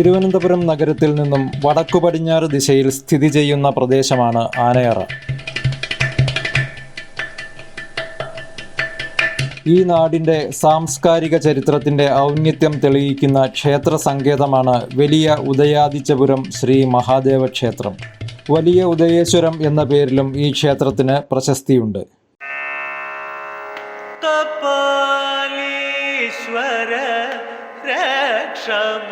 തിരുവനന്തപുരം നഗരത്തിൽ നിന്നും വടക്കു പടിഞ്ഞാറ് ദിശയിൽ സ്ഥിതി ചെയ്യുന്ന പ്രദേശമാണ് ആനയറ. ഈ നാടിന്റെ സാംസ്കാരിക ചരിത്രത്തിന്റെ ഔന്നത്യം തെളിയിക്കുന്ന ക്ഷേത്ര സങ്കേതമാണ് വലിയ ഉദയാദിത്യപുരം ശ്രീ മഹാദേവ ക്ഷേത്രം. വലിയ ഉദയേശ്വരം എന്ന പേരിലും ഈ ക്ഷേത്രത്തിന് പ്രശസ്തിയുണ്ട്. കപാലീശ്വര രക്ഷമ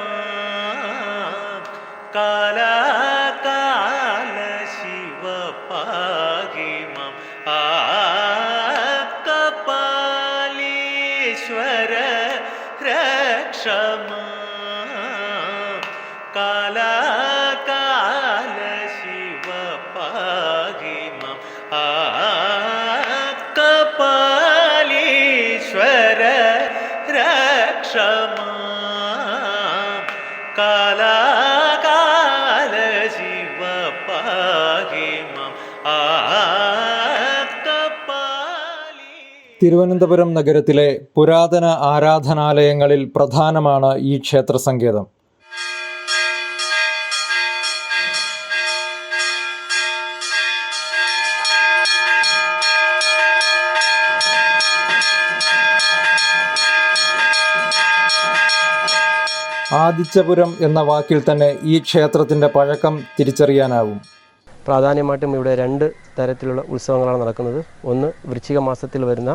കാലാകാല ശിവ പാഹിമം ആ രക്ഷമ. കാലാകാല തിരുവനന്തപുരം നഗരത്തിലെ പുരാതന ആരാധനാലയങ്ങളിൽ പ്രധാനമാണ് ഈ ക്ഷേത്ര സങ്കേതം. ആദിത്യപുരം എന്ന വാക്കിൽ തന്നെ ഈ ക്ഷേത്രത്തിന്റെ പഴക്കം തിരിച്ചറിയാനാവും. പ്രാധാന്യമായിട്ടും ഇവിടെ രണ്ട് തരത്തിലുള്ള ഉത്സവങ്ങളാണ് നടക്കുന്നത്. ഒന്ന് വൃശ്ചിക മാസത്തിൽ വരുന്ന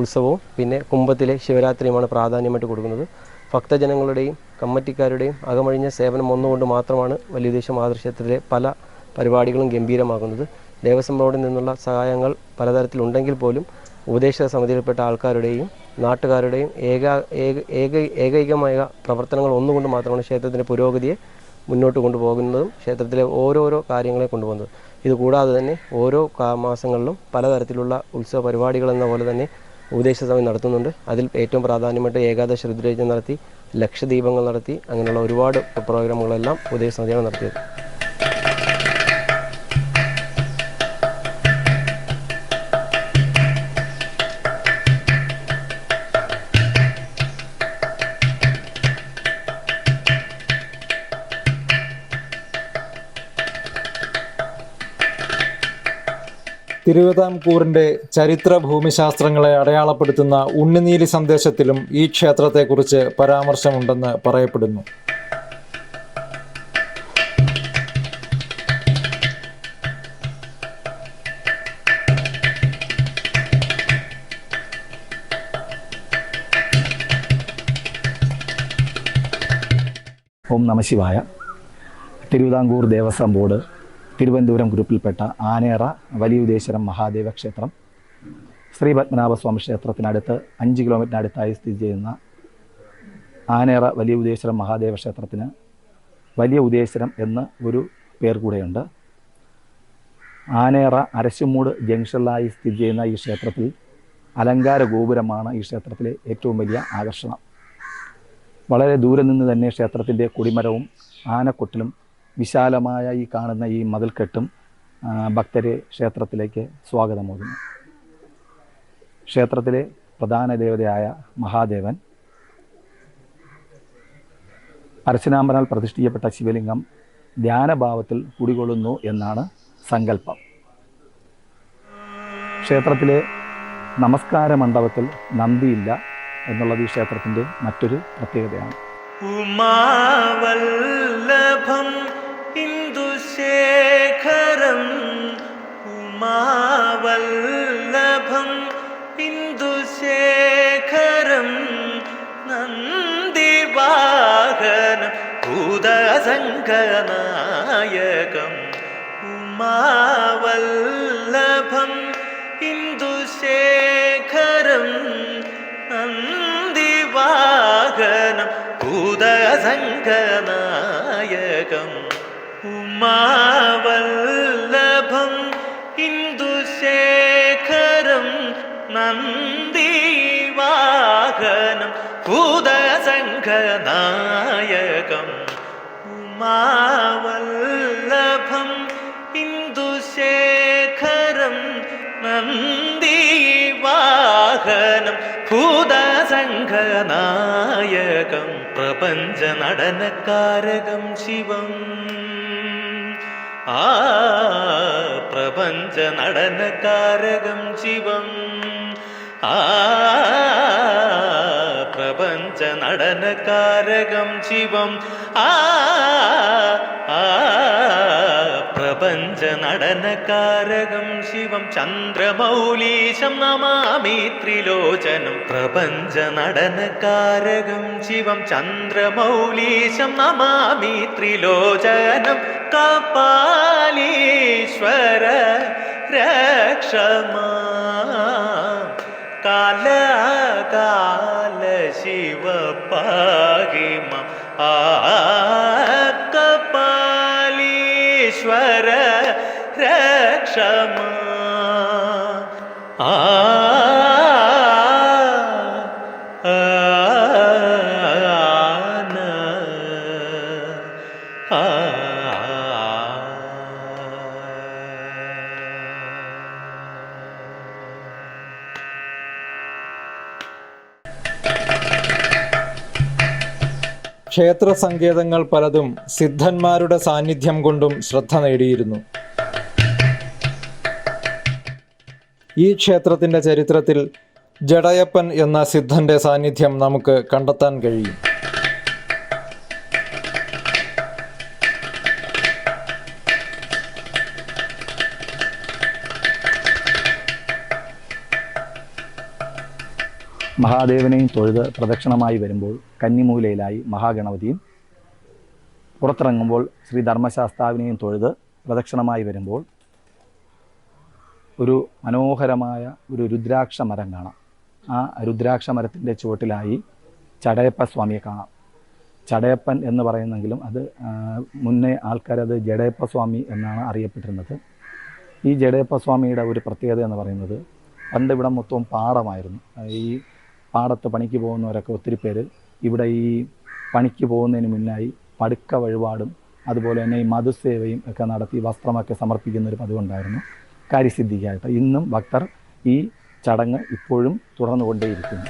ഉത്സവവും പിന്നെ കുംഭത്തിലെ ശിവരാത്രിയുമാണ് പ്രാധാന്യമായിട്ട് കൊടുക്കുന്നത്. ഭക്തജനങ്ങളുടെയും കമ്മറ്റിക്കാരുടെയും അകമഴിഞ്ഞ സേവനം ഒന്നുകൊണ്ട് മാത്രമാണ് വലിയദേശ മാതൃക്ഷേത്രത്തിലെ പല പരിപാടികളും ഗംഭീരമാകുന്നത്. ദേവസ്വം ബോർഡിൽ നിന്നുള്ള സഹായങ്ങൾ പലതരത്തിലുണ്ടെങ്കിൽ പോലും ഉപദേശക സമിതിയിൽപ്പെട്ട ആൾക്കാരുടെയും നാട്ടുകാരുടെയും ഏക ഏക ഏക ഏകൈകമായ പ്രവർത്തനങ്ങൾ ഒന്നുകൊണ്ട് മാത്രമാണ് ക്ഷേത്രത്തിന്റെ പുരോഗതിയെ മുന്നോട്ട് കൊണ്ടുപോകുന്നതും ക്ഷേത്രത്തിലെ ഓരോരോ കാര്യങ്ങളെ കൊണ്ടുപോകുന്നത്. ഇത് കൂടാതെ തന്നെ ഓരോ മാസങ്ങളിലും പലതരത്തിലുള്ള ഉത്സവ പരിപാടികൾ എന്ന പോലെ തന്നെ ഉപദേശ സമിതി നടത്തുന്നുണ്ട്. അതിൽ ഏറ്റവും പ്രാധാന്യമായിട്ട് ഏകാദശ രുദ്രയജ്ഞം നടത്തി ലക്ഷദീപങ്ങൾ നടത്തി അങ്ങനെയുള്ള ഒരുപാട് പ്രോഗ്രാമുകളെല്ലാം ഉപദേശ സമിതിയാണ് നടത്തിയത്. തിരുവിതാംകൂറിന്റെ ചരിത്ര ഭൂമിശാസ്ത്രങ്ങളെ അടയാളപ്പെടുത്തുന്ന ഉണ്ണിനീലി സന്ദേശത്തിലും ഈ ക്ഷേത്രത്തെക്കുറിച്ച് പരാമർശമുണ്ടെന്ന് പറയപ്പെടുന്നു. ഓം നമശിവായ തിരുവിതാംകൂർ ദേവസ്വം ബോർഡ് തിരുവനന്തപുരം ഗ്രൂപ്പിൽപ്പെട്ട ആനേറ വലിയുദേശരം മഹാദേവ ക്ഷേത്രം ശ്രീ പത്മനാഭസ്വാമി ക്ഷേത്രത്തിനടുത്ത് അഞ്ച് കിലോമീറ്ററിനടുത്തായി സ്ഥിതി ചെയ്യുന്ന ആനേറ വലിയ ഉദേശരം മഹാദേവ ക്ഷേത്രത്തിന് വലിയ ഉദേശരം എന്ന് ഒരു പേർ കൂടെയുണ്ട്. ആനേറ അരശുമൂട് ജംഗ്ഷനിലായി സ്ഥിതി ചെയ്യുന്ന ഈ ക്ഷേത്രത്തിൽ അലങ്കാര ഗോപുരമാണ് ഈ ക്ഷേത്രത്തിലെ ഏറ്റവും വലിയ ആകർഷണം. വളരെ ദൂരെ നിന്ന് തന്നെ ക്ഷേത്രത്തിന്റെ കൊടിമരവും ആനക്കൊട്ടിലും വിശാലമായ ഈ കാണുന്ന ഈ മതിൽക്കെട്ടും ഭക്തരെ ക്ഷേത്രത്തിലേക്ക് സ്വാഗതമോകുന്നു ക്ഷേത്രത്തിലെ പ്രധാന ദേവതയായ മഹാദേവൻ അർച്ചനാമ്പനാൽ പ്രതിഷ്ഠിക്കപ്പെട്ട ശിവലിംഗം ധ്യാനഭാവത്തിൽ കുടികൊള്ളുന്നു എന്നാണ് സങ്കല്പം. ക്ഷേത്രത്തിലെ നമസ്കാര മണ്ഡപത്തിൽ നന്ദിയില്ല എന്നുള്ളത് ഈ ക്ഷേത്രത്തിന്റെ മറ്റൊരു പ്രത്യേകതയാണ്. ഉമാവല്ലഭം ഉമാ ഉമാവല്ലഭം ഇന്ദുശേഖരം നന്ദിവാഹനം ഭൂതസംഗനായകം ഉമാവല്ലഭം ഇന്ദുശേഖരം നന്ദിവാഹനം ഭൂതസംഗനായകം ഉമാവല്ലഭം നന്ദിവാഹനം ഭൂതസംഘനായകം ഉമാവല്ലഭം ഇന്ദുശേഖരം നന്ദിവാഹനം ഭൂതസംഘനായകം പ്രപഞ്ച നടനക്കാരകം ശിവം. ആ പ്രപഞ്ച നടനക്കാരകം ശിവം. ആ പ്രപഞ്ച നടനകാരകം ശിവം. ആ പ്രപഞ്ച നടനകാരകം ശിവം. ചന്ദ്രമൗലീശം നമാമി ത്രിലോചനം. പ്രപഞ്ച നടനകാരകം ശിവം. ചന്ദ്രമൗലീശം നമാമി ത്രിലോചനം. കപാലീശ്വര രക്ഷമാ. കാല കാല ശിവ പാകിമ ആ ക്ഷേത്ര സങ്കേതങ്ങൾ പലതും സിദ്ധന്മാരുടെ സാന്നിധ്യം കൊണ്ടും ശ്രദ്ധ നേടിയിരുന്നു. ഈ ക്ഷേത്രത്തിന്റെ ചരിത്രത്തിൽ ജഡയപ്പൻ എന്ന സിദ്ധന്റെ സാന്നിധ്യം നമുക്ക് കണ്ടെത്താൻ കഴിയും. മഹാദേവനെയും തൊഴുത് പ്രദക്ഷിണമായി വരുമ്പോൾ കന്നിമൂലയിലായി മഹാഗണപതിയും പുറത്തിറങ്ങുമ്പോൾ ശ്രീ ധർമ്മശാസ്താവിനെയും തൊഴുത് പ്രദക്ഷിണമായി വരുമ്പോൾ ഒരു മനോഹരമായ ഒരു രുദ്രാക്ഷ മരം കാണാം. ആ രുദ്രാക്ഷ മരത്തിന്റെ ചുവട്ടിലായി ചടയപ്പ സ്വാമിയെ കാണാം. ചടയപ്പൻ എന്ന് പറയുന്നെങ്കിലും അത് മുന്നേ ആൾക്കാരത് ജഡയപ്പ സ്വാമി എന്നാണ് അറിയപ്പെട്ടിരുന്നത്. ഈ ജഡയപ്പ സ്വാമിയുടെ ഒരു പ്രത്യേകത എന്ന് പറയുന്നത് പണ്ട് ഇവിടെ മൊത്തവും പാടമായിരുന്നു. ഈ പാടത്ത് പണിക്ക് പോകുന്നവരൊക്കെ ഒത്തിരി പേര് ഇവിടെ ഈ പണിക്ക് പോകുന്നതിന് മുന്നായി പടുക്ക വഴിപാടും അതുപോലെ തന്നെ ഈ മധുസേവയും ഒക്കെ നടത്തി വസ്ത്രമൊക്കെ സമർപ്പിക്കുന്ന ഒരു പതിവുണ്ടായിരുന്നു കാര്യസിദ്ധിക്കായിട്ട്. ഇന്നും ഭക്തർ ഈ ചടങ്ങ് ഇപ്പോഴും തുടർന്നുകൊണ്ടേയിരിക്കുന്നു.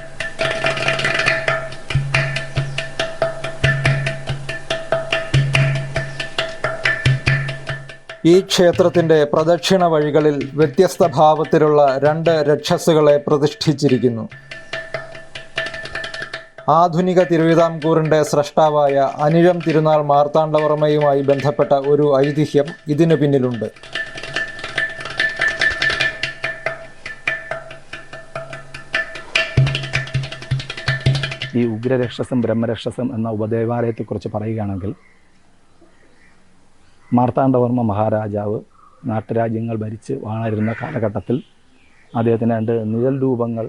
ഈ ക്ഷേത്രത്തിന്റെ പ്രദക്ഷിണ വഴികളിൽ വ്യത്യസ്ത ഭാവത്തിലുള്ള രണ്ട് രക്ഷസുകളെ പ്രതിഷ്ഠിച്ചിരിക്കുന്നു. ആധുനിക തിരുവിതാംകൂറിന്റെ സ്രഷ്ടാവായ അനിഴം തിരുനാൾ മാർത്താണ്ഡവർമ്മയുമായി ബന്ധപ്പെട്ട ഒരു ഐതിഹ്യം ഇതിനു പിന്നിലുണ്ട്. ഈ ഉഗ്രരക്ഷസം ബ്രഹ്മരക്ഷസം എന്ന ഉപദേവാലയത്തെക്കുറിച്ച് പറയുകയാണെങ്കിൽ മാർത്താണ്ഡവർമ്മ മഹാരാജാവ് നാട്ടുരാജ്യങ്ങൾ ഭരിച്ച് വാണിരുന്ന കാലഘട്ടത്തിൽ അദ്ദേഹത്തിന് രണ്ട് നിഴൽ രൂപങ്ങൾ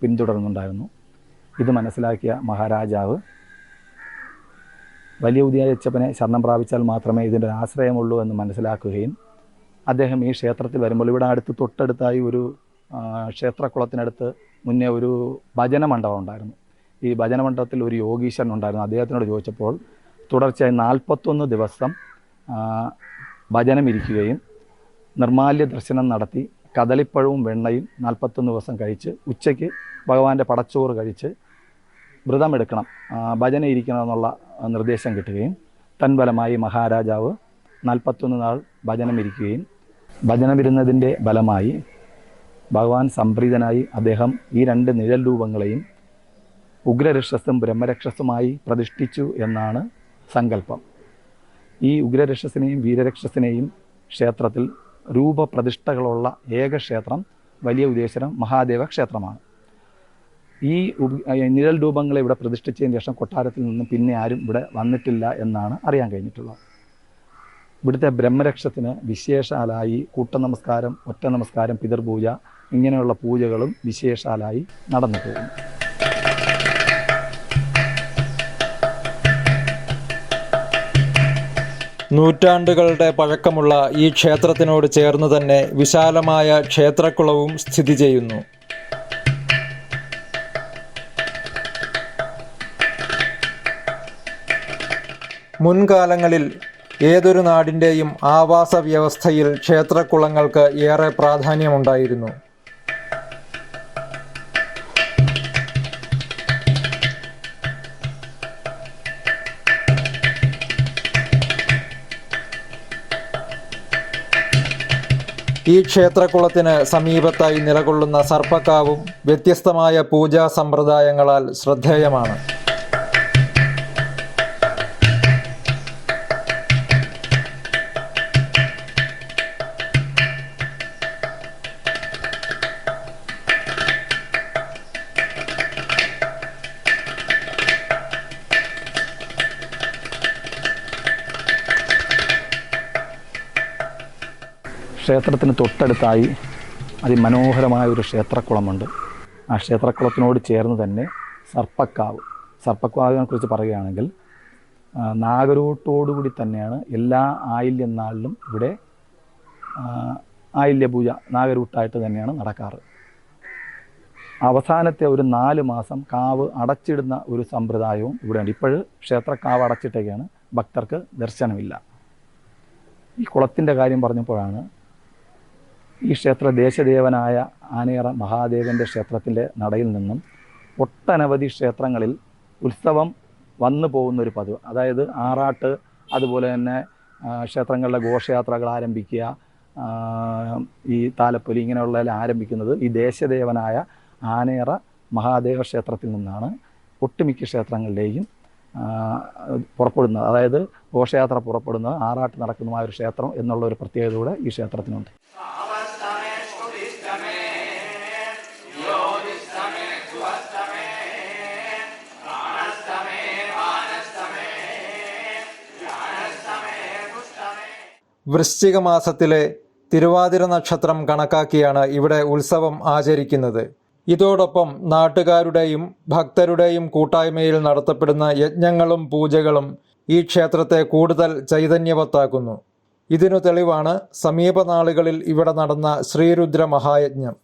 പിന്തുടർന്നുണ്ടായിരുന്നു. ഇത് മനസ്സിലാക്കിയ മഹാരാജാവ് വലിയ ഉദയച്ചപ്പനെ ശരണം പ്രാപിച്ചാൽ മാത്രമേ ഇതിന്റെ ആശ്രയമുള്ളൂ എന്ന് മനസ്സിലാക്കുകയും അദ്ദേഹം ഈ ക്ഷേത്രത്തിൽ വരുമ്പോൾ ഇവിടെ അടുത്ത് തൊട്ടടുത്തായി ഒരു ക്ഷേത്രക്കുളത്തിനടുത്ത് മുന്നേ ഒരു ഭജന മണ്ഡപം ഉണ്ടായിരുന്നു. ഈ ഭജന മണ്ഡപത്തിൽ ഒരു യോഗീശ്വരൻ ഉണ്ടായിരുന്നു. അദ്ദേഹത്തിനോട് ചോദിച്ചപ്പോൾ തുടർച്ചയായി നാൽപ്പത്തൊന്ന് ദിവസം ഭജനമിരിക്കുകയും നിർമാല്യ ദർശനം നടത്തി കദളിപ്പഴവും വെണ്ണയും നാൽപ്പത്തൊന്ന് ദിവസം കഴിച്ച് ഉച്ചയ്ക്ക് ഭഗവാന്റെ പടച്ചോറ് കഴിച്ച് വ്രതമെടുക്കണം ഭജന ഇരിക്കണം എന്നുള്ള ആ, നിർദ്ദേശം കിട്ടുകയും തൻഫലമായി മഹാരാജാവ് നാൽപ്പത്തൊന്ന് നാൾ ഭജനം ഇരിക്കുകയും ഭജനമിരുന്നതിന്റെ ഫലമായി ഭഗവാൻ സംപ്രീതനായി അദ്ദേഹം ഈ രണ്ട് നിഴൽ രൂപങ്ങളെയും ഉഗ്രരക്ഷസും ബ്രഹ്മരക്ഷസുമായി പ്രതിഷ്ഠിച്ചു എന്നാണ് സങ്കല്പം. ഈ ഉഗ്രരക്ഷസിനെയും വീരരക്ഷസിനെയും ക്ഷേത്രത്തിൽ രൂപപ്രതിഷ്ഠകളുള്ള ഏക ക്ഷേത്രം വലിയ ഉദ്ദേശരം മഹാദേവ ക്ഷേത്രമാണ്. ഈ നിഴൽ രൂപങ്ങളെ ഇവിടെ പ്രതിഷ്ഠിച്ചതിന് ശേഷം കൊട്ടാരത്തിൽ നിന്നും പിന്നെ ആരും ഇവിടെ വന്നിട്ടില്ല എന്നാണ് അറിയാൻ കഴിഞ്ഞിട്ടുള്ളത്. ഇവിടുത്തെ ബ്രഹ്മരക്ഷത്തിന് വിശേഷാലായി കൂട്ട നമസ്കാരം ഒറ്റ നമസ്കാരം പിതൃപൂജ ഇങ്ങനെയുള്ള പൂജകളും വിശേഷാലായി നടന്നു പോകുന്നു. നൂറ്റാണ്ടുകളുടെ പഴക്കമുള്ള ഈ ക്ഷേത്രത്തിനോട് ചേർന്ന് തന്നെ വിശാലമായ ക്ഷേത്രക്കുളവും സ്ഥിതി ചെയ്യുന്നു. മുൻകാലങ്ങളിൽ ഏതൊരു നാടിന്റെയും ആവാസ വ്യവസ്ഥയിൽ ക്ഷേത്രക്കുളങ്ങൾക്ക് ഏറെ പ്രാധാന്യമുണ്ടായിരുന്നു. ഈ ക്ഷേത്രക്കുളത്തിന് സമീപത്തായി നിലകൊള്ളുന്ന സർപ്പക്കാവും വ്യത്യസ്തമായ പൂജാ സമ്പ്രദായങ്ങളാൽ ശ്രദ്ധേയമാണ്. ക്ഷേത്രത്തിന് തൊട്ടടുത്തായി അതിമനോഹരമായ ഒരു ക്ഷേത്രക്കുളമുണ്ട്. ആ ക്ഷേത്രക്കുളത്തിനോട് ചേർന്ന് തന്നെ സർപ്പക്കാവ്. സർപ്പക്കാവിനെ കുറിച്ച് പറയുകയാണെങ്കിൽ നാഗരൂട്ടോടുകൂടി തന്നെയാണ് എല്ലാ ആയില്യനാളിലും ഇവിടെ ആയില്യപൂജ പൂജ നാഗരൂട്ടായിട്ട് തന്നെയാണ് നടക്കാറ്. അവസാനത്തെ ഒരു നാല് മാസം കാവ് അടച്ചിടുന്ന ഒരു സമ്പ്രദായവും ഇവിടെയുണ്ട്. ഇപ്പോൾ ക്ഷേത്രക്കാവ് അടച്ചിട്ടൊക്കെയാണ് ഭക്തർക്ക് ദർശനമില്ല. ഈ കുളത്തിന്റെ കാര്യം പറഞ്ഞപ്പോഴാണ് ഈ ക്ഷേത്ര ദേശദേവനായ ആനേറ മഹാദേവന്റെ ക്ഷേത്രത്തിന്റെ നടയിൽ നിന്നും ഒട്ടനവധി ക്ഷേത്രങ്ങളിൽ ഉത്സവം വന്നു പോകുന്നൊരു പതിവ്. അതായത് ആറാട്ട് അതുപോലെ തന്നെ ക്ഷേത്രങ്ങളിലെ ഘോഷയാത്രകൾ ആരംഭിക്കുക ഈ താലപ്പൊലി ഇങ്ങനെയുള്ളതെല്ലാം ആരംഭിക്കുന്നത് ഈ ദേശദേവനായ ആനേറ മഹാദേവ ക്ഷേത്രത്തിൽ നിന്നാണ്. ഒട്ടുമിക്ക ക്ഷേത്രങ്ങളുടെയും ആ, പുറപ്പെടുന്നത്. അതായത് ഘോഷയാത്ര പുറപ്പെടുന്നത് ആറാട്ട് നടക്കുന്നതുമായ ഒരു ക്ഷേത്രം എന്നുള്ള ഒരു പ്രത്യേകത കൂടെ ഈ ക്ഷേത്രത്തിനുണ്ട്. വൃശ്ചിക മാസത്തിലെ തിരുവാതിര നക്ഷത്രം കണക്കാക്കിയാണ് ഇവിടെ ഉത്സവം ആചരിക്കുന്നത്. ഇതോടൊപ്പം നാട്ടുകാരുടെയും ഭക്തരുടെയും കൂട്ടായ്മയിൽ നടത്തപ്പെടുന്ന യജ്ഞങ്ങളും പൂജകളും ഈ ക്ഷേത്രത്തെ കൂടുതൽ ചൈതന്യവത്താക്കുന്നു. ഇതിനു തെളിവാണ് സമീപനാളുകളിൽ ഇവിടെ നടന്ന ശ്രീരുദ്ര മഹായജ്ഞം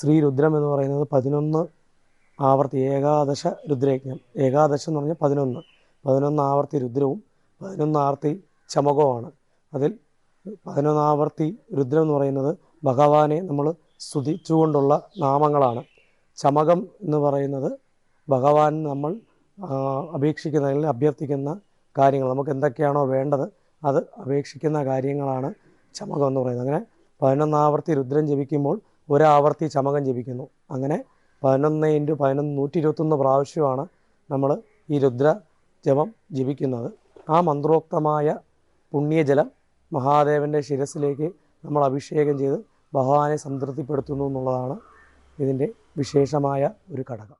ശ്രീരുദ്രം എന്ന് പറയുന്നത് പതിനൊന്ന് ആവർത്തി ഏകാദശ രുദ്രയജ്ഞം. ഏകാദശം എന്ന് പറഞ്ഞാൽ പതിനൊന്ന്. പതിനൊന്ന് ആവർത്തി രുദ്രവും പതിനൊന്ന് ആവർത്തി ചമകവുമാണ്. അതിൽ പതിനൊന്നാവർത്തി രുദ്രം എന്ന് പറയുന്നത് ഭഗവാനെ നമ്മൾ സ്തുതിച്ചുകൊണ്ടുള്ള നാമങ്ങളാണ്. ചമകം എന്ന് പറയുന്നത് ഭഗവാൻ നമ്മൾ അപേക്ഷിക്കുന്ന അല്ലെങ്കിൽ അഭ്യർത്ഥിക്കുന്ന കാര്യങ്ങൾ. നമുക്ക് എന്തൊക്കെയാണോ വേണ്ടത് അത് അപേക്ഷിക്കുന്ന കാര്യങ്ങളാണ് ചമകം എന്ന് പറയുന്നത്. അങ്ങനെ പതിനൊന്നാവർത്തി രുദ്രം ജപിക്കുമ്പോൾ ഒരാവർത്തി ചമകം ജപിക്കുന്നു. അങ്ങനെ പതിനൊന്ന് ഇന്റു പതിനൊന്ന് നൂറ്റി ഇരുപത്തൊന്ന് പ്രാവശ്യമാണ് നമ്മൾ ഈ രുദ്ര ജപം ജപിക്കുന്നത്. ആ മന്ത്രോക്തമായ പുണ്യജലം മഹാദേവന്റെ ശിരസിലേക്ക് നമ്മൾ അഭിഷേകം ചെയ്ത് ഭഗവാനെ സംതൃപ്തിപ്പെടുത്തുന്നു എന്നുള്ളതാണ് ഇതിന്റെ വിശേഷമായ ഒരു ഘടകം.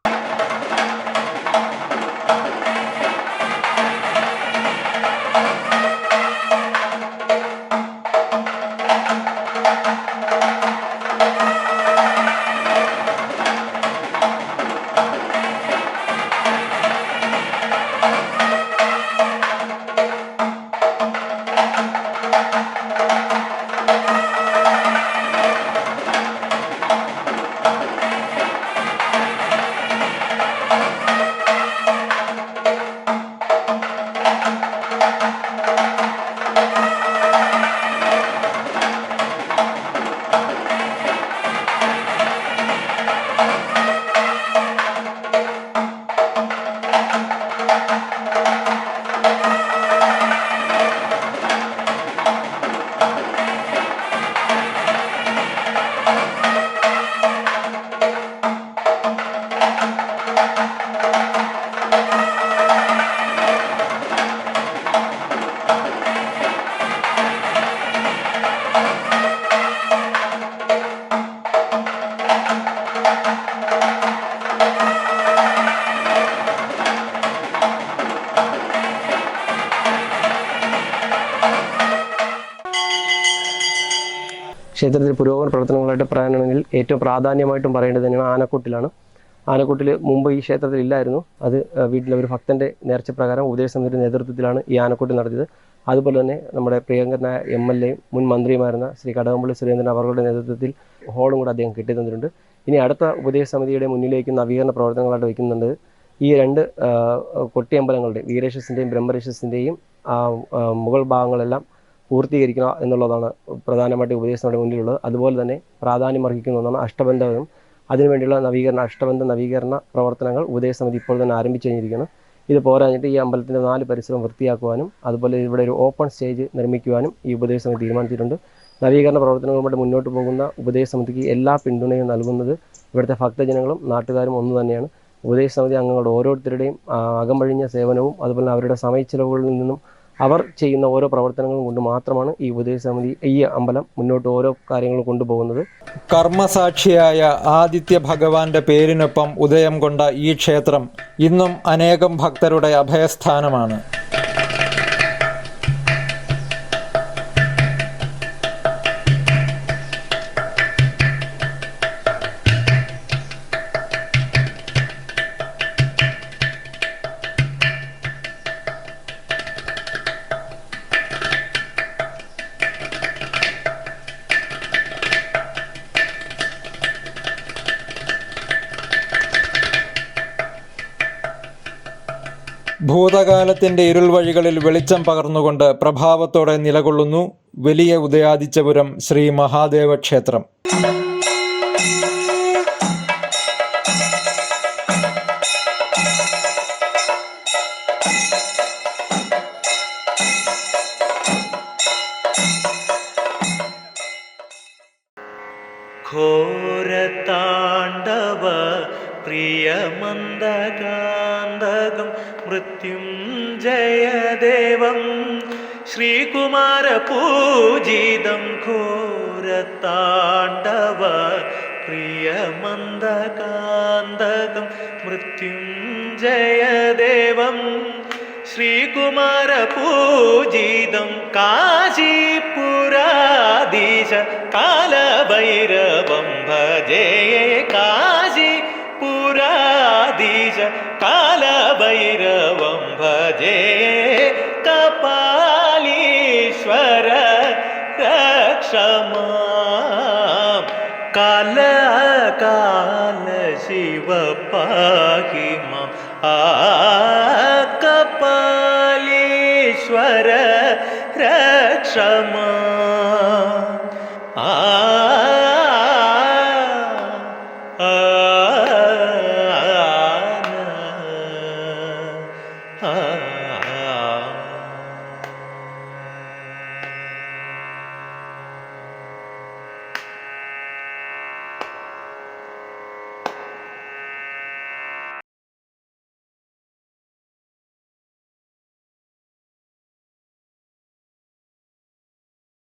ക്ഷേത്രത്തിൽ പുരോഗമന പ്രവർത്തനങ്ങളായിട്ട് പറയാനാണെങ്കിൽ ഏറ്റവും പ്രാധാന്യമായിട്ടും പറയേണ്ടത് തന്നെയാണ് ആനക്കൂട്ടിലാണ്. ആനക്കൂട്ടിൽ മുമ്പ് ഈ ക്ഷേത്രത്തിൽ ഇല്ലായിരുന്നു. അത് വീട്ടിലെ ഒരു ഭക്തന്റെ നേർച്ച പ്രകാരം ഉപദേശ സമിതിയുടെ നേതൃത്വത്തിലാണ് ഈ ആനക്കൂട്ടിൽ നടത്തിയത്. അതുപോലെ തന്നെ നമ്മുടെ പ്രിയങ്കരനായ എം എൽ എയും മുൻ മന്ത്രിയുമായിരുന്ന ശ്രീ കടകംപള്ളി സുരേന്ദ്രൻ അവരുടെ നേതൃത്വത്തിൽ ഹോളും കൂടെ അദ്ദേഹം കെട്ടി തന്നിട്ടുണ്ട് ഇനി അടുത്ത ഉപദേശ സമിതിയുടെ മുന്നിലേക്ക് നവീകരണ പ്രവർത്തനങ്ങളായിട്ട് വയ്ക്കുന്നുണ്ട്. ഈ രണ്ട് കൊട്ടിയമ്പലങ്ങളുടെ വീരേശസിന്റെയും ബ്രഹ്മരേശസിന്റെയും മുകൾ ഭാഗങ്ങളെല്ലാം പൂർത്തീകരിക്കുക എന്നുള്ളതാണ് പ്രധാനമായിട്ട് ഉപദേശങ്ങളുടെ മുന്നിലുള്ളത്. അതുപോലെ തന്നെ പ്രാധാന്യം അർഹിക്കുന്ന ഒന്നാണ് അഷ്ടബന്ധവും അതിനുവേണ്ടിയുള്ള നവീകരണ അഷ്ടബന്ധ നവീകരണ പ്രവർത്തനങ്ങൾ ഉപദേശസമിതി ഇപ്പോൾ തന്നെ ആരംഭിച്ചു കഴിഞ്ഞിരിക്കുന്നു. ഇത് പോരാഞ്ഞിട്ട് ഈ അമ്പലത്തിന്റെ നാല് പരിസരം വൃത്തിയാക്കുവാനും അതുപോലെ ഇവിടെ ഒരു ഓപ്പൺ സ്റ്റേജ് നിർമ്മിക്കുവാനും ഈ ഉപദേശസമിതി തീരുമാനിച്ചിട്ടുണ്ട്. നവീകരണ പ്രവർത്തനങ്ങളുമായിട്ട് മുന്നോട്ട് പോകുന്ന ഉപദേശസമിതിക്ക് എല്ലാ പിന്തുണയും നൽകുന്നത് ഇവിടുത്തെ ഭക്തജനങ്ങളും നാട്ടുകാരും ഒന്നു തന്നെയാണ്. ഉപദേശസമിതി അംഗങ്ങളുടെ ഓരോരുത്തരുടെയും അകമഴിഞ്ഞ സേവനവും അതുപോലെ അവരുടെ സമയച്ചിലവുകളിൽ നിന്നും അവർ ചെയ്യുന്ന ഓരോ പ്രവർത്തനങ്ങളും കൊണ്ട് മാത്രമാണ് ഈ ഉപദേശ സമിതി ഈ അമ്പലം മുന്നോട്ട് ഓരോ കാര്യങ്ങളും കൊണ്ടുപോകുന്നത്. കർമ്മസാക്ഷിയായ ആദിത്യ ഭഗവാന്റെ പേരിനൊപ്പം ഉദയം കൊണ്ട ഈ ക്ഷേത്രം ഇന്നും അനേകം ഭക്തരുടെ അഭയസ്ഥാനമാണ്. ഭൂതകാലത്തിന്റെ ഇരുൾ വഴികളിൽ വെളിച്ചം പകർന്നുകൊണ്ട് പ്രഭാവത്തോടെ നിലകൊള്ളുന്നു വലിയ ഉദയാദിത്യപുരം ശ്രീ മഹാദേവ ക്ഷേത്രം. ഘോരതാണ്ഡവ പ്രിയമന്ദകാന്തകം മൃത്യുഞ്ജയദേവം ശ്രീകുമാരപൂജിതം ഘോരതാണ്ഡവ പ്രിയമന്ദകാന്തകം മൃത്യുഞ്ജയദേവം ശ്രീകുമാരപൂജിതം കാശീപുരാധീശ കാലഭൈരവം ഭജേ കാശീപുരാധീശ കാലഭൈരവം ഭജേ രക്ഷമാം കാല കാല ശിവ പാഹി മാം ആ കപാലീശ്വര രക്ഷമാ. ആ